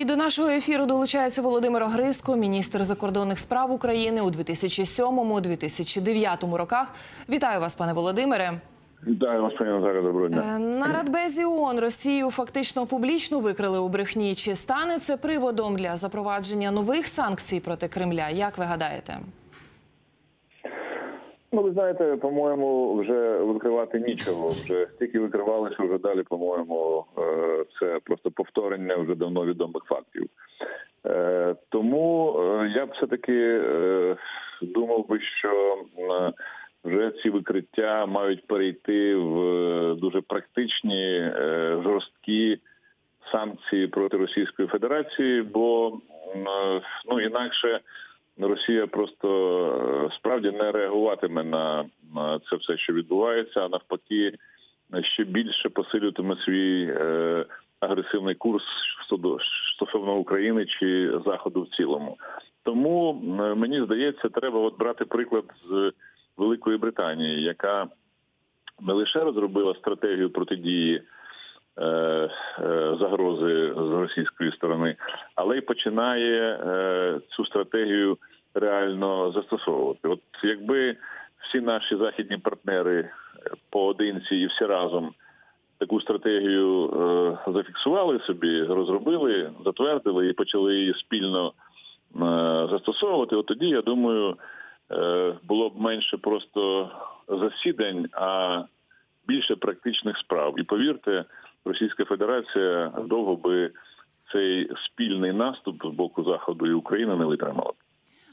І до нашого ефіру долучається Володимир Огризко, міністр закордонних справ України у 2007-2009 роках. Вітаю вас, пане Володимире. Вітаю вас, пані Назаре, доброго дня. Е, На Радбезі ООН Росію фактично публічно викрили у брехні. Чи стане це приводом для запровадження нових санкцій проти Кремля? Як ви гадаєте? Ну, ви знаєте, по-моєму, вже викривати нічого. Вже стільки викривали, вже далі, по-моєму, е, це просто повторення вже давно відомих фактів. Е, Тому е, я б все-таки е, думав би, що вже ці викриття мають перейти в дуже практичні, жорсткі санкції проти Російської Федерації, бо ну інакше Росія просто е, справді не реагуватиме на, це все, що відбувається, а навпаки, ще більше посилюватиме свій е, агресивний курс стосовно України чи Заходу в цілому. Тому е, мені здається, треба от брати приклад з Великої Британії, яка не лише розробила стратегію протидії загрози з російської сторони, але й починає цю стратегію реально застосовувати. От якби всі наші західні партнери е, поодинці і всі разом таку стратегію е, зафіксували собі, розробили, затвердили і почали її спільно е, застосовувати, от тоді я думаю, було б менше просто засідань, а більше практичних справ. І повірте, Російська Федерація довго би цей спільний наступ з боку Заходу і України не витримала.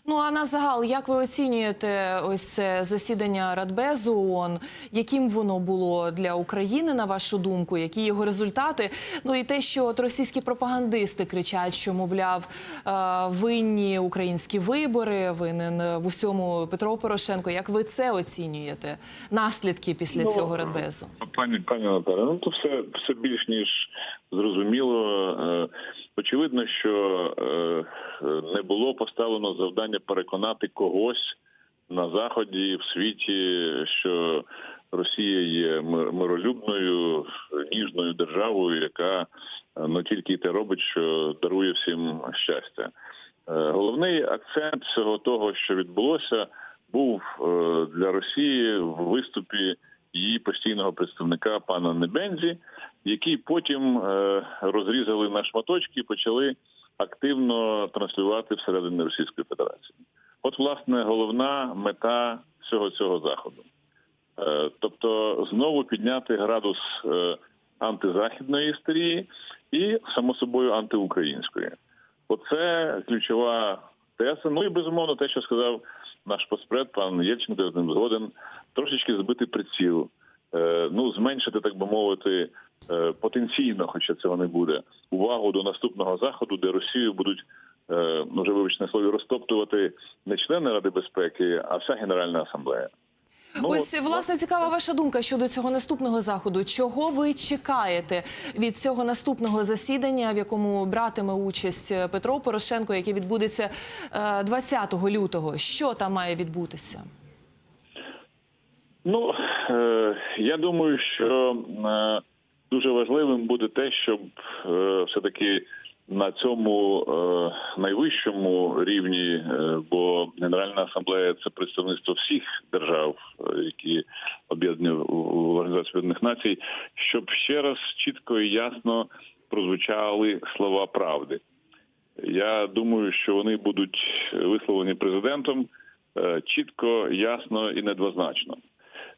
Ну а на загал, як ви оцінюєте ось це засідання Радбезу ООН? Яким воно було для України, на вашу думку? Які його результати? Ну і те, що от російські пропагандисти кричать, що мовляв е, винні українські вибори, винен в усьому Петро Порошенко. Як ви це оцінюєте? Наслідки після Ну, цього Радбезу? Пані пані Наталя, ну то все все більш ніж зрозуміло. Е, Очевидно, що е, не було поставлено завдання переконати когось на заході в світі, що Росія є миролюбною, ніжною державою, яка е, ну тільки й те робить, що дарує всім щастя. Е, Головний акцент всього того, що відбулося, був е, для Росії в виступі її постійного представника пана Небензі, який потім е, розрізали на шматочки і почали активно транслювати всередині Російської Федерації. От, власне, головна мета всього цього заходу. Е, Тобто знову підняти градус е, антизахідної істерії і, само собою, антиукраїнської. Оце ключова теза. Ну і безумовно, те, що сказав наш поспред, пан Єльченко, з ним згоден, трошечки збити приціл, е, ну зменшити, так би мовити, е, потенційно, хоча цього не буде, увагу до наступного заходу, де Росію будуть. е, Ну, вже вибачте на слові розтоптувати не члени Ради безпеки, а вся Генеральна асамблея. Ну, Ось власне цікава ваша думка щодо цього наступного заходу. Чого ви чекаєте від цього наступного засідання, в якому братиме участь е, Петро Порошенко, яке відбудеться е, 20 лютого? Що там має відбутися? Ну е, я думаю, що е, дуже важливим буде те, щоб е, все таки на цьому е, найвищому рівні, е, бо Генеральна асамблея це представництво всіх держав, е, які об'єднані в Організацію Об'єднаних Націй, щоб ще раз чітко і ясно прозвучали слова правди. Я думаю, що вони будуть висловлені президентом е, чітко, ясно і недвозначно.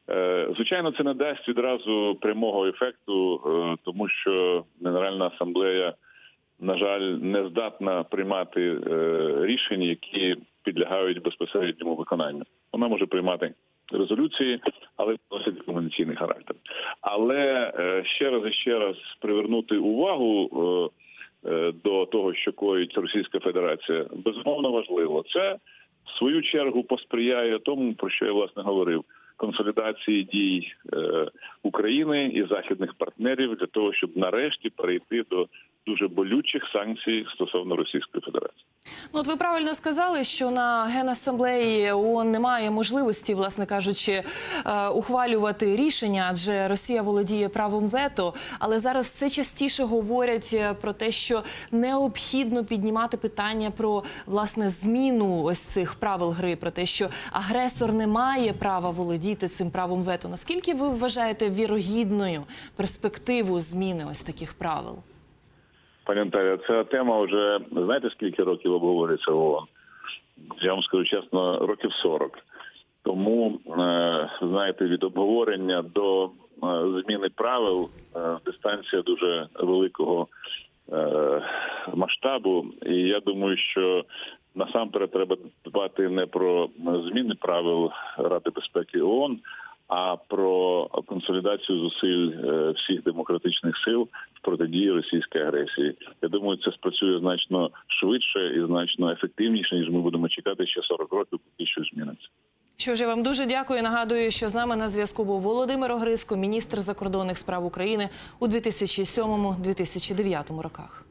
Е, Звичайно, це не дасть відразу прямого ефекту, е, тому що Генеральна асамблея, на жаль, не здатна приймати е, рішення, які підлягають безпосередньому виконанню. Вона може приймати резолюції, але носять рекомендаційний характер. Але е, ще раз і ще раз привернути увагу. е, До того, що коїть Російська Федерація, безумовно важливо. Це в свою чергу посприяє тому, про що я власне говорив: консолідації дій України і західних партнерів для того, щоб нарешті перейти до дуже болючих санкцій стосовно Російської Федерації. Ну, от ви правильно сказали, що на генасамблеї ООН немає можливості, власне кажучи, е, ухвалювати рішення, адже Росія володіє правом вето. Але зараз все частіше говорять е, про те, що необхідно піднімати питання про власне зміну ось цих правил гри, про те, що агресор не має права володіти цим правом вето. Наскільки ви вважаєте вірогідною перспективу зміни ось таких правил? Наталя, ця тема вже знаєте скільки років обговорюється в ООН? Я вам скажу чесно, років 40. Тому е, знаєте, від обговорення до е, зміни правил е, дистанція дуже великого масштабу. І я думаю, що насамперед треба дбати не про зміни правил Ради безпеки ООН, а про консолідацію зусиль е, всіх демократичних сил в протидії російської агресії. Я думаю, це спрацює значно швидше і значно ефективніше, ніж ми будемо чекати ще 40 років, поки щось зміниться. Що ж, я вам дуже дякую. Нагадую, що з нами на зв'язку був Володимир Огриско, міністр закордонних справ України у 2007-2009 роках.